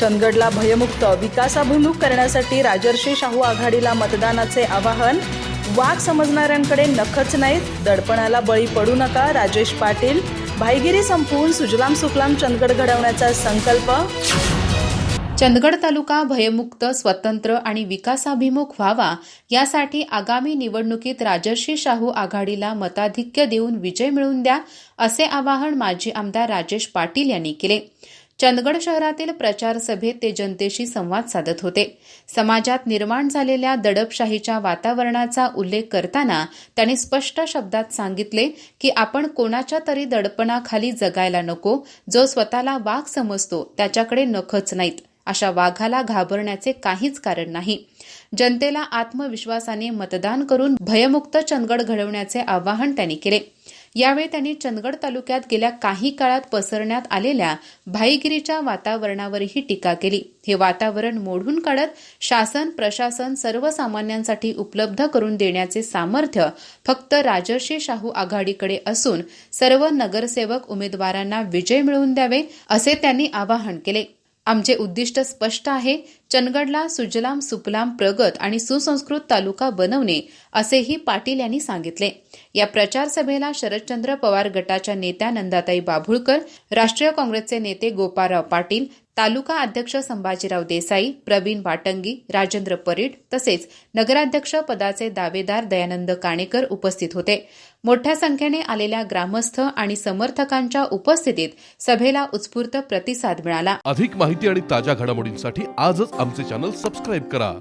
चंदगडला भयमुक्त विकासाभिमुख करण्यासाठी राजर्षी शाहू आघाडीला मतदानाचे आवाहन. वाघ समजणाऱ्यांकडे नखच नाहीत दडपणाला बळी पडू नका राजेश पाटील. भाईगिरी संपवून सुजलाम सुफलाम चंदगड घडवण्याचा संकल्प. चंदगड तालुका भयमुक्त स्वतंत्र आणि विकासाभिमुख व्हावा यासाठी आगामी निवडणुकीत राजर्षी शाहू आघाडीला मताधिक्य देऊन विजय मिळवून द्या असे आवाहन माजी आमदार राजेश पाटील यांनी केले. चंदगड शहरातील प्रचार सभेत ते जनतेशी संवाद साधत होते. समाजात निर्माण झालेल्या दडपशाहीच्या वातावरणाचा उल्लेख करताना त्यांनी स्पष्ट शब्दात सांगितले की आपण कोणाच्या तरी दडपणाखाली जगायला नको जो स्वतःला वाघ समजतो त्याच्याकडे नखच नाहीत. अशा वाघाला घाबरण्याचे काहीच कारण नाही. जनतेला आत्मविश्वासाने मतदान करून भयमुक्त चंदगड घडवण्याचे आवाहन त्यांनी केले. यावेळी त्यांनी चंदगड तालुक्यात गेल्या काही काळात पसरण्यात आलेल्या भाईगिरीच्या वातावरणावरही टीका केली. हे वातावरण मोडून काढत शासन प्रशासन सर्वसामान्यांसाठी उपलब्ध करून देण्याचे सामर्थ्य फक्त राजर्षी शाहू आघाडीकडे असून सर्व नगरसेवक उमेदवारांना विजय मिळवून द्यावे असे त्यांनी आवाहन केले. आमचे उद्दिष्ट स्पष्ट आहे. चंदगडला सुजलाम सुपलाम प्रगत आणि सुसंस्कृत तालुका बनवणे असेही पाटील यांनी सांगितले. या प्रचार सभेला शरदचंद्र पवार गटाच्या नेत्या नंदाताई बाभुळकर राष्ट्रीय काँग्रेसचे नेते गोपाळराव पाटील तालुका अध्यक्ष संभाजीराव देसाई प्रवीण वाटंगी राजेंद्र परीड तसेच नगराध्यक्ष पदाचे दावेदार दयानंद काणेकर उपस्थित होते. मोठ्या संख्येने आलेल्या ग्रामस्थ आणि समर्थकांच्या उपस्थितीत सभेला उत्स्फूर्त प्रतिसाद मिळाला. अधिक माहिती आणि ताज्या घडामोडींसाठी आजच आमचे चॅनल सबस्क्राईब करा.